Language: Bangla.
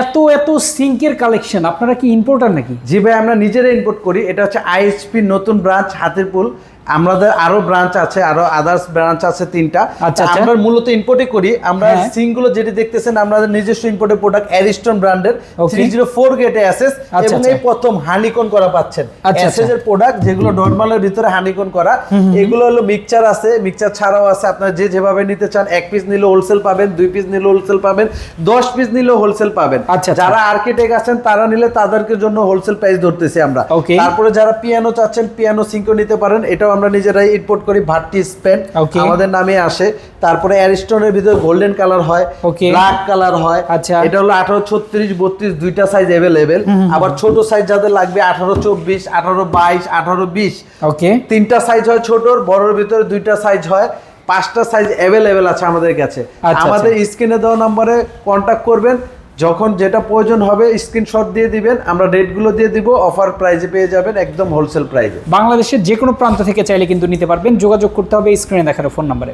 এত এত সিঙ্কের কালেকশন আপনারা কি ইম্পোর্টার নাকি? জি ভাই, আমরা নিজেরা ইম্পোর্ট করি। এটা হচ্ছে আইএসপি নতুন ব্রাঞ্চ হাতিরপুল। আমাদের আরও ব্রাঞ্চ আছে আরও আদার্স ব্রাঞ্চ আছে তিনটা আচ্ছা, আচ্ছা। আমরা মূলত ইম্পোর্টই করি আমরা হ্যাঁ। সিংগুলো যেটি দেখতেছেন আমাদের নিজস্ব ইম্পোর্টের প্রোডাক্ট অ্যারিস্টন ব্র্যান্ডের থ্রি জিরো ফোর গেটে অ্যাসেস আচ্ছা, এবং আচ্ছা। এই প্রথম হানিকন করা পাচ্ছেন আচ্ছা। অ্যাসেসের প্রোডাক্ট যেগুলো নর্মালের ভিতরে হানিকন করা এগুলো হলো মিক্সচার আছে মিক্সচার ছাড়াও আছে আপনার যে যেভাবে নিতে চান এক পিস নিলে হোলসেল পাবেন দুই পিস নিলে হোলসেল পাবেন দশ পিস নিলে হোলসেল পাবেন আচ্ছা, আচ্ছা। যারা আর্কিটেক্ট আছেন তারা নিলে তাদেরকে জন্য হোলসেল প্রাইস ধরতেছি আমরা. তারপরে যারা পিয়ানো চাচ্ছেন পিয়ানো সিঙ্কো নিতে পারেন এটাও আমরা নিজেরাই ইম্পোর্ট করি ভাট্টি স্পেন। আমাদের নামে আসে। তারপরে অ্যারিস্টনের ভিতরে গোল্ডেন কালার হয় ব্ল্যাক কালার হয়। আচ্ছা। এটা হলো আঠারো ছত্রিশ বত্রিশ দুইটা সাইজ অ্যাভেলেবেল আবার ছোট সাইজ যাদের লাগবে আঠারো চব্বিশ আঠারো বাইশ আঠারো বিশ। ওকে তিনটা সাইজ হয় ছোটর বড়র ভিতরে দুইটা সাইজ হয়। পাঁচটা সাইজ অ্যাভেলেবেল আছে আমাদের কাছে। আচ্ছা, আমাদের স্ক্রিনে দেওয়া নম্বরে কন্ট্যাক্ট করবেন। যখন যেটা প্রয়োজন হবে স্ক্রিনশট দিয়ে দিবেন, আমরা রেটগুলো দিয়ে দিব অফার প্রাইজে পেয়ে যাবেন একদম হোলসেল প্রাইজে বাংলাদেশের যে কোনো প্রান্ত থেকে চাইলে কিন্তু নিতে পারবেন। যোগাযোগ করতে হবে স্ক্রিনে দেখার ফোন নাম্বারে